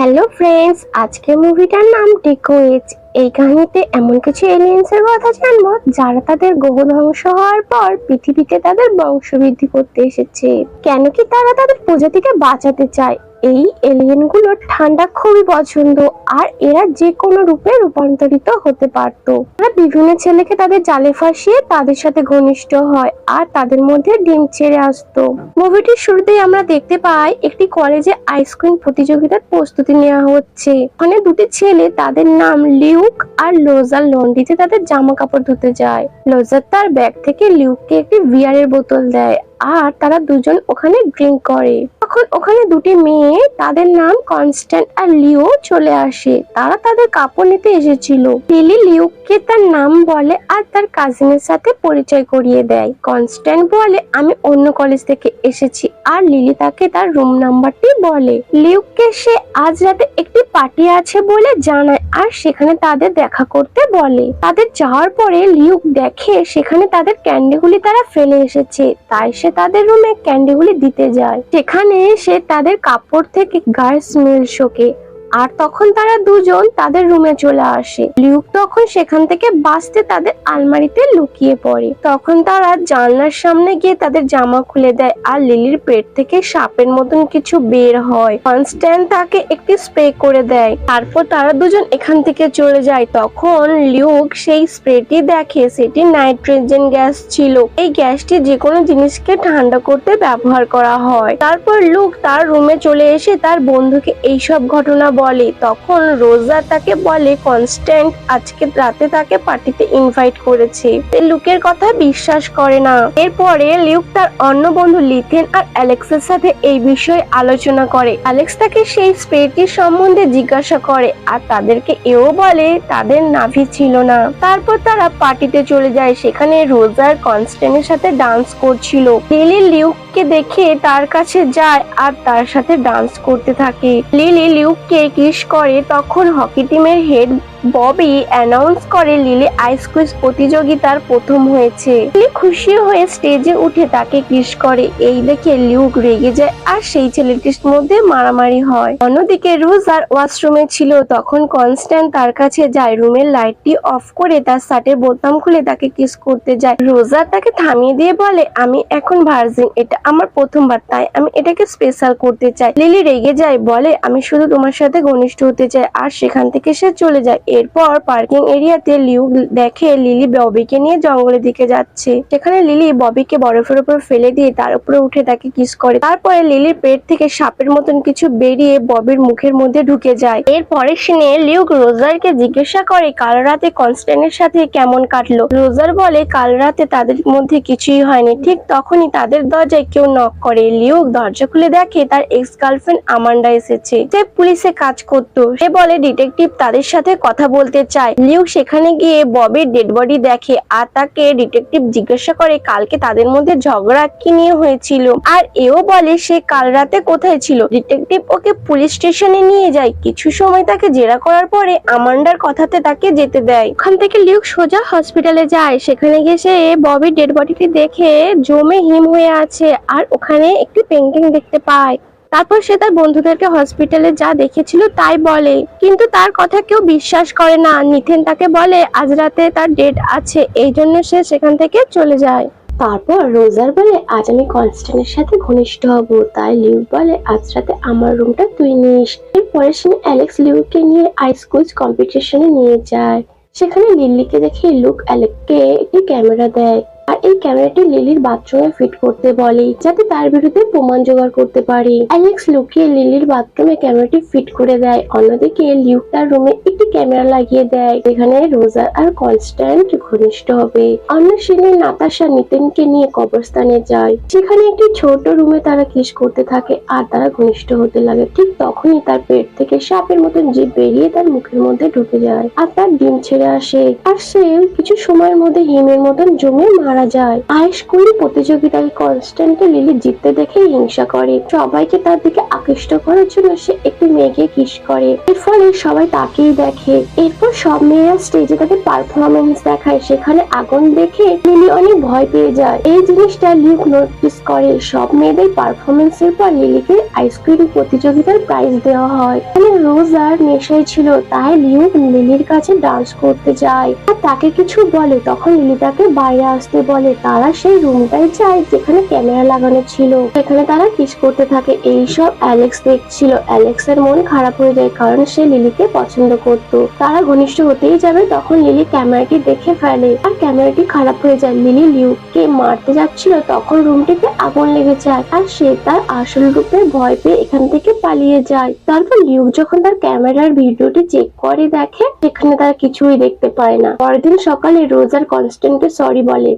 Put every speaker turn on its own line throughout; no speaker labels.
Hello friends আজকে মুভিটার নাম টেকোয়েজ এই কাহিনীতে এমন কিছু এলিয়েন্স এর কথা জানব যারা তাদের গ্রহ ধ্বংস হওয়ার পর পৃথিবীতে তাদের বংশবৃদ্ধি করতে এসেছে। কেন কি তারা তাদের প্রজাতিকে বাঁচাতে চায়? এই এলিয়েনগুলোর ঠান্ডা খুবই পছন্দ আর এরা যে কোনো রূপে রূপান্তরিত হতে পারত। তারা বিভিন্ন ছেলেকে তাদের জালে ফাঁসিয়ে তাদের সাথে ঘনিষ্ঠ হয় আর তাদের মধ্যে ডিম ছেড়ে আসতো। মুভিটির শুরুতেই আমরা দেখতে পাই একটি কলেজে আইসক্রিম প্রতিযোগিতার প্রস্তুতি নেওয়া হচ্ছে। ওখানে দুটি ছেলে তাদের নাম লিউক আর লোজার লন্ডিতে তাদের জামা কাপড় ধুতে যায়। লোজার তার ব্যাগ থেকে লিউককে একটি বিয়ারের বোতল দেয়। আর তারা দুজন ওখানে ড্রিঙ্ক করে। তখন ওখানে দুটি মেয়ে, তাদের নাম কনস্ট্যান্ট আর লিও চলে আসে। তারা তাদের কাপড় নিতে এসেছিল। লিলি লিউককে তার নাম বলে আর তার কাজিনের সাথে পরিচয় করিয়ে দেয়। কনস্ট্যান্ট বলে, আমি অন্য কলেজ থেকে এসেছি। আর লিলি তাকে তার রুম নাম্বারটি বলে। লিউককে সে আজ রাতে একটি পার্টি আছে বলে জানায় আর সেখানে তাদের দেখা করতে বলে। তাদের যাওয়ার পরে লিউক দেখে সেখানে তাদের ক্যান্ডিগুলি তারা ফেলে এসেছে। তাই সে তাদের রুমে ক্যান্ডিগুলি দিতে যায়। সেখানে সে তাদের কাপড় থেকে গায়ের স্মেল শোকে। আর তখন তারা দুজন তাদের রুমে চলে আসে। লিউক তখন সেখান থেকে বাঁচতে তাদের আলমারিতে লুকিয়ে পড়ে। তখন তারা জানলার সামনে গিয়ে তাদের জামা খুলে দেয় আর লিলির পেট থেকে সাপের মতন কিছু বের হয়। কনস্ট্যান্ট তাকে একটি স্প্রে করে দেয়। তারপর তারা দুজন এখান থেকে চলে যায়। তখন লিউক সেই স্প্রেটি দেখে সেটি নাইট্রোজেন গ্যাস ছিল। এই গ্যাসটি যে কোনো জিনিসকে ঠান্ডা করতে ব্যবহার করা হয়। তারপর লুক তার রুমে চলে এসে তার বন্ধুকে এইসব ঘটনা বলে। তখন রোজা তাকে বলে, কনস্ট্যান্ট, আজকে রাতে তাকে পার্টিতে ইনভাইট করেছে। লুকের কথা বিশ্বাস করে না। এরপরে লিউক তার অন্য বন্ধু লিথেন আর অ্যালেক্সের সাথে এই বিষয়ে আলোচনা করে। অ্যালেক্স তাকে সেই স্প্রেটির সম্বন্ধে জিজ্ঞাসা করে আর তাদেরকে এও বলে, তাদের নাভি ছিল না। তারপর তারা পার্টিতে চলে যায়। সেখানে রোজার কনস্ট্যান্টের সাথে ডান্স করছিল। লিলি লিউককে দেখে তার কাছে যায় আর তার সাথে ডান্স করতে থাকে। লিলি লিউককে কিস করে, তখন হকি টিমের হেড ববি অ্যানাউন্স করে লিলি আইস কুইজ প্রতিযোগিতার প্রথম হয়েছে। লিলি খুশি হয়ে স্টেজে উঠে তাকে কিস করে। এই দেখে লিউক রেগে যায় আর সেই ছেলেটির মধ্যে মারামারি হয়। অন্যদিকে রোজার ওয়াশরুমে ছিল, তখন কনস্ট্যান্ট তার কাছে যায়। রুমের লাইটটি অফ করে তার শার্টের বোতাম খুলে তাকে কিস করতে যায়। রোজার তাকে থামিয়ে দিয়ে বলে, আমি এখন ভার্জিন এটা আমার প্রথমবার, তাই আমি এটাকে স্পেশাল করতে চাই। লিলি রেগে যায়, বলে, আমি শুধু তোমার সাথে ঘনিষ্ঠ হতে চাই, আর সেখান থেকে সে চলে যায়। এরপর পার্কিং এরিয়াতে লিউ দেখে লিলি ববিকে নিয়ে জঙ্গলের দিকে যাচ্ছে। সেখানে লিলি ববিকে বরফের উপর ফেলে দিয়ে তার উপরে উঠে তাকে কিস করে। তারপরে লিলির পেট থেকে সাপের মতন কিছু বেরিয়ে ববির মুখের মধ্যে ঢুকে যায়। এরপরে সিনে লিউক রোজারকে জিজ্ঞাসা করে, কাল রাতে কনস্ট্যান্টের সাথে কেমন কাটলো? রোজার বলে, কাল রাতে তাদের মধ্যে কিছুই হয়নি। ঠিক তখনই তাদের দরজায় কেউ নক করে। লিউক দরজা খুলে দেখে তার এক্স গার্লফ্রেন্ড আমান্ডা এসেছে। সে পুলিশে কাজ করতো। সে বলে ডিটেকটিভ তাদের সাথে কথা বলতে চায়। লিউক সেখানে গিয়ে ববির ডেড বডি দেখে আর তাকে ডিটেকটিভ জিজ্ঞাসা করে কালকে তাদের মধ্যে ঝগড়া কি নিয়ে হয়েছিল? আর এও বলে সে কাল রাতে কোথায় ছিল? ডিটেকটিভ ওকে পুলিশ স্টেশনে নিয়ে যায়। কিছু সময় তাকে জেরা করার পরে আমান্ডার কথাতে তাকে যেতে দেয়। ওখান থেকে লিউক সোজা হসপিটালে যায়। সেখানে গিয়ে সে ববির ডেড বডিটি দেখে জমে হিম হয়ে আছে। আর ওখানে একটি পেন্টিং দেখতে পায়। তারপর সে তার বন্ধুদেরকে হসপিটালে যা দেখেছিল তাই বলে। কিন্তু তার কথা কেউ বিশ্বাস করে না। নিথেন তাকে বলে, আজ রাতে তার ডেট আছে, এই জন্য সে সেখান থেকে চলে যায়। তারপর রোজার বলে আজ আমি কনস্ট্যান্টের সাথে ঘনিষ্ঠ হব। তাই লিউক বলে, আজ রাতে আমার রুমটা তুই নিস। এরপরে সে অ্যালেক্স লিউকে নিয়ে আইস কুইজ কম্পিটিশনে নিয়ে যায়। সেখানে লিল্লিকে দেখে লুক অ্যালেককে একটি ক্যামেরা দেয়। আর এই ক্যামেরাটি লিলির বাথরুমে ফিট করতে বলে, যাতে তার বিরুদ্ধে প্রমাণ জোগাড় করতে পারে। অ্যালেক্স লুকিয়ে লিলির বাথরুমে ক্যামেরাটি ফিট করে দেয়। অন্যদিকে লিউক তার রুমে একটি ক্যামেরা লাগিয়ে দেয়, যেখানে রোজার আর কনস্ট্যান্ট ঘনিষ্ঠ হবে। অন্য সিনে নাতাশা নিতেনকে নিয়ে কবরস্থানে যায়। সেখানে একটি ছোট রুমে তারা কিস করতে থাকে আর তারা ঘনিষ্ঠ হতে লাগে। ঠিক তখনই তার পেট থেকে সাপের মতন জীব বেরিয়ে তার মুখের মধ্যে ঢুকে যায় আর তার ডিম ছেড়ে আসে। আর সে কিছু সময়ের মধ্যে হিমের মতন জমে মারা মারা যায়। হাই স্কুল প্রতিযোগিতায় কনস্ট্যান্টকে লিলি জিততে দেখে হিংসা করে। সবাইকে তার দিকে আকৃষ্ট করার জন্য সে একটি মেয়েকে কিস করে। এর ফলে সবাই তাকেই দেখে। এরপর সব মেয়েরা স্টেজে তাদের পারফরমেন্স দেখায়। সেখানে আগুন দেখে লিলি অনেক ভয় পেয়ে যায়। এই জিনিসটা লিউক নোটিস করে। সব মেয়েদের পারফরমেন্স এর পর লিলিকে আইসক্রিম প্রতিযোগিতার প্রাইজ দেওয়া হয়। মানে রোজ আর নেশায় ছিল, তাই লিউক লিলির কাছে ডান্স করতে যায়। আর তাকে কিছু বলে, তখন লিলি তাকে বাইরে আসতে বলে, তারা সেই রুমটায় যায় যেখানে ক্যামেরা লাগানো ছিল। সেখানে তারা কিস করতে থাকে। এই সব অ্যালেক্স দেখছিল। অ্যালেক্সের মন খারাপ হয়ে যায়, কারণ সে লিলিকে পছন্দ করত। তারা ঘনিষ্ঠ হতেই যাবে, তখন লিলি ক্যামেরাটি দেখে ফেলে। আর ক্যামেরাটি খারাপ হয়ে যায়। লিলি লিউককে মারতে যাচ্ছিল, তখন রুমটিতে আগুন লেগে যায়। আর সে তার আসল রূপে ভয় পেয়ে এখান থেকে পালিয়ে যায়। তারপর লিউক যখন তার ক্যামেরার ভিডিওটি চেক করে দেখে, সেখানে তারা কিছুই দেখতে পায় না। পরের দিন সকালে রোজার কনস্ট্যান্টকে সরি বলে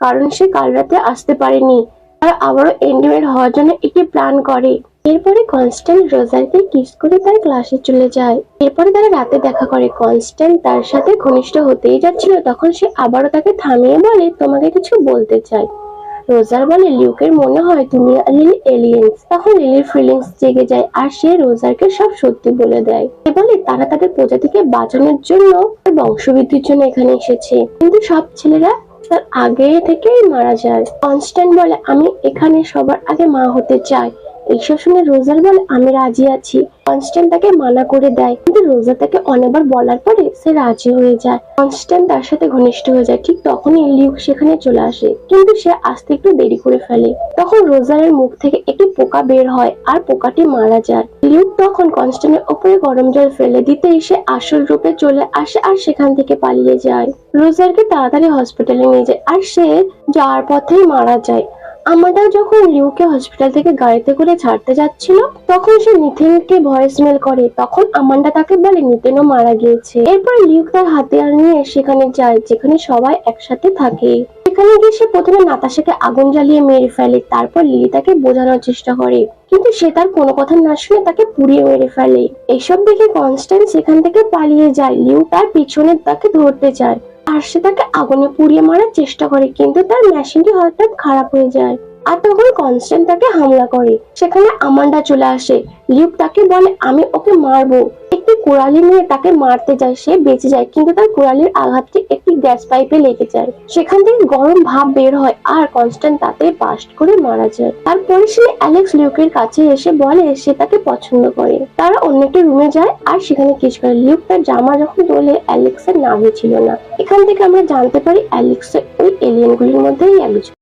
কারণ সে কাল রাতে আসতে পারেনি। আর আবারও এন্ডিমেট হওয়ার জন্য একটি প্ল্যান করে। এরপরে কনস্ট্যান্ট রোজারকে কিস করে তার ক্লাসে চলে যায়। এরপরে তারা রাতে দেখা করে। কনস্ট্যান্ট তার সাথে ঘনিষ্ঠ হতেই যাচ্ছিল, তখন সে আবারও তাকে থামিয়ে বলে, তোমাকে কিছু বলতে চাই। রোজার বলে, লিউকের মনে হয় তুমি লিলি এলিয়েন্স। তখন লিলির ফিলিংস জেগে যায় আর সে রোজারকে সব সত্যি বলে দেয়। সে বলে, তারা তাদের প্রজাতিকে বাঁচানোর জন্য বংশবৃদ্ধির জন্য এখানে এসেছে। কিন্তু সব ছেলেরা তার আগে থেকেই মারা যায়। কনস্ট্যান্ট বলে, আমি এখানে সবার আগে মা হতে চাই। এইসব শুনে রোজার বলে, আমি রাজি আছি। কনস্ট্যান্ট তাকে মানা করে দেয়। কিন্তু রোজা তাকে অনেকবার বলার পরে সে রাজি হয়ে যায়। কনস্ট্যান্ট তার সাথে ঘনিষ্ঠ হয়ে যায়। ঠিক তখনই লিউক সেখানে চলে আসে। কিন্তু সে আসতে একটু দেরি করে ফেলে। তখন রোজারের মুখ থেকে একটি পোকা বের হয় আর পোকাটি মারা যায়। লিউক তখন কনস্ট্যান্টের ওপরে গরম জল ফেলে দিতে এসে আসল রূপে চলে আসে আর সেখান থেকে পালিয়ে যায়। রোজারকে তাড়াতাড়ি হসপিটালে নিয়ে যায় আর সে যাওয়ার পথেই মারা যায়। আমাটা যখন লিউকে হসপিটাল থেকে গাড়িতে করে ছাড়তে যাচ্ছিল, তখন সে নিথেনকে ভয়েস মেল করে। তখন আমান্ডা তাকে বলে নিতেনও মারা গিয়েছে। এরপর লিউক তার হাতে হাতিয়ার নিয়ে সেখানে যায়, যেখানে সবাই একসাথে থাকে। সেখানে গিয়ে সে প্রথমে নাতাশাকে আগুন জ্বালিয়ে মেরে ফেলে, তারপর লিলি তাকে বোঝানোর চেষ্টা করে। কিন্তু সে তার কোনো কথা না শুনে তাকে পুড়িয়ে মেরে ফেলে। এসব দেখে কনস্ট্যান্ট সেখান থেকে পালিয়ে যায়। লিউ তার পিছনে তাকে ধরতে চায় আর সে তাকে আগুনে পুড়িয়ে মারার চেষ্টা করে, কিন্তু তার মেশিনটি হঠাৎ খারাপ হয়ে যায়। আর তখন কনস্ট্যান্ট তাকে হামলা করে। সেখানে আমান্ডা চলে আসে। লিউক তাকে বলে, আমি ওকে মারবো। কোরালি নিয়ে তাকে মারতে যায়, সে বেঁচে যায়। কিন্তু তার কোরালির আঘাতটি একটি গ্যাস পাইপে লেগে যায়। সেখান থেকে গরম ভাব বের হয় আর কনস্ট্যান্ট তাতে বাস্ট করে মারা যায়। তারপরে সে অ্যালেক্স লিউকের কাছে এসে বলে, সে তাকে পছন্দ করে। তারা অন্য একটি রুমে যায় আর সেখানে কিস করে। লিউক তার জামা যখন তোলে, অ্যালেক্সের নামে ছিল না। এখান থেকে আমরা জানতে পারি অ্যালেক্সের ওই এলিয়েনগুলির মধ্যেই একজন।